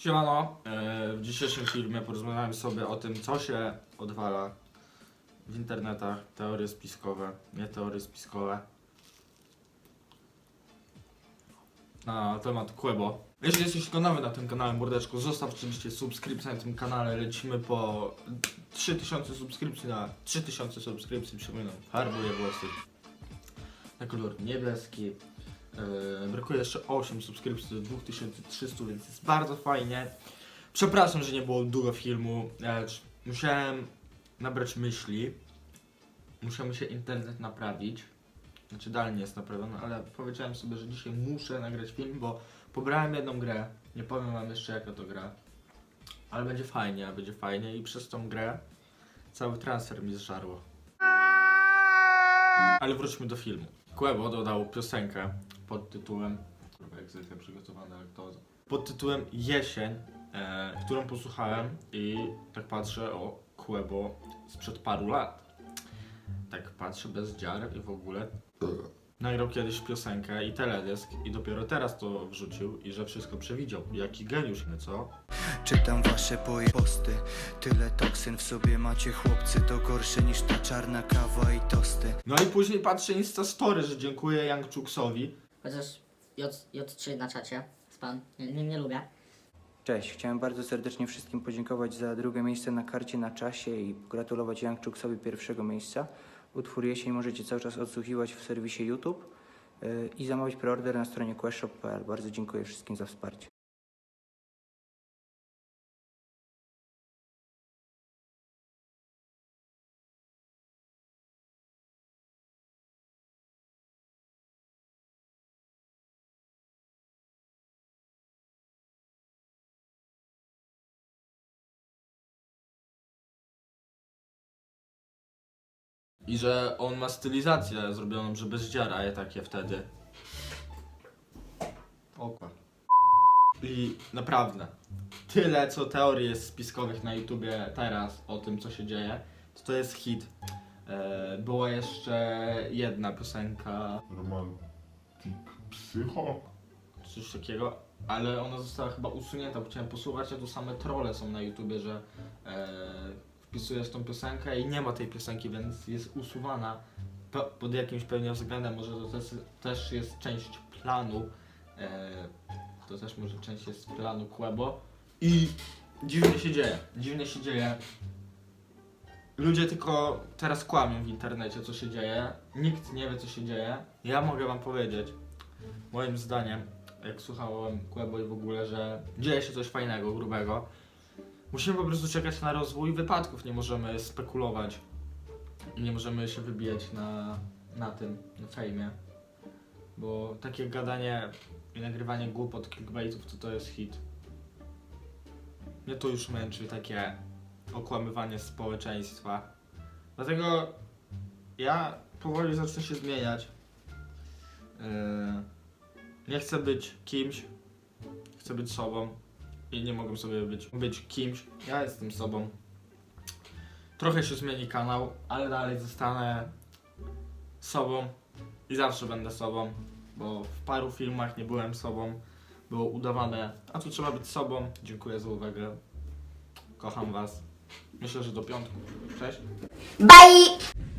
Siemano, e, w dzisiejszym filmie porozmawiamy sobie o tym, co się odwala w internetach, teorie spiskowe, nie teorie spiskowe. Na temat Quebo. Jeśli jesteś tylko nowy na tym kanale, mordeczku, zostaw oczywiście subskrypcję na tym kanale. Lecimy po 3000 subskrypcji na 3000 subskrypcji, przypominam, farbuję włosy na kolor niebieski. Yy, brakuje jeszcze 8 subskrypcji do 2300, więc jest bardzo fajnie. Przepraszam, że nie było długo filmu, lecz musiałem nabrać myśli. Musiał mi się internet naprawić. Znaczy dalej nie jest naprawiony, ale powiedziałem sobie, że dzisiaj muszę nagrać film, bo pobrałem jedną grę. Nie powiem wam jeszcze jaka to gra. Ale będzie fajnie, będzie fajnie i przez tą grę cały transfer mi zżarło. Ale wróćmy do filmu. Quebo dodał piosenkę pod tytułem kurwa, jak zwykle przygotowane jak to pod tytułem Jesień, e, którą posłuchałem i tak patrzę o Quebo sprzed paru lat. Tak patrzę bez dziar i w ogóle nagrał kiedyś piosenkę i teledysk i dopiero teraz to wrzucił i że wszystko przewidział. Jaki geniusz, nie co? Czytam wasze poje posty Tyle toksyn w sobie macie chłopcy To gorsze niż ta czarna kawa i tosty No i później patrzę Insta Story, że dziękuję Young Chuksowi. Chociaż J, J3 na czacie, spam, nie, nie, nie lubię. Cześć, chciałem bardzo serdecznie wszystkim podziękować za drugie miejsce na karcie na czasie i pogratulować Youngczuksowi pierwszego miejsca. Utwór Jesień możecie cały czas odsłuchiwać w serwisie YouTube yy, i zamawiać preorder na stronie questshop.pl. Bardzo dziękuję wszystkim za wsparcie. I że on ma stylizację zrobioną, że bez ja takie wtedy. Okła. I naprawdę, tyle co teorii jest spiskowych na YouTubie teraz o tym, co się dzieje, to to jest hit. E, była jeszcze jedna piosenka, Romantic Psycho? coś takiego, ale ona została chyba usunięta, bo chciałem posłuchać, a tu same trolle są na YouTubie, że e, wpisujesz tą piosenkę i nie ma tej piosenki, więc jest usuwana po, pod jakimś pewnie względem, może to też, też jest część planu, e, to też może część jest planu Quebo i dziwnie się dzieje, dziwnie się dzieje. Ludzie tylko teraz kłamią w internecie, co się dzieje. Nikt nie wie, co się dzieje. Ja mogę wam powiedzieć, moim zdaniem, jak słuchałem Quebo i w ogóle, że dzieje się coś fajnego, grubego. Musimy po prostu czekać na rozwój wypadków, nie możemy spekulować nie możemy się wybijać na, na tym, na fejmie. Bo takie gadanie i nagrywanie głupot, clickbaitów, to to jest hit. Mnie to już męczy, takie okłamywanie społeczeństwa. Dlatego ja powoli zacznę się zmieniać. Yy, nie chcę być kimś, chcę być sobą i nie mogę sobie być, być kimś. Ja jestem sobą. Trochę się zmieni kanał, ale dalej zostanę sobą i zawsze będę sobą, bo w paru filmach nie byłem sobą, było udawane, a tu trzeba być sobą. Dziękuję za uwagę. Kocham Was. Myślę, że do piątku. Cześć. Bye!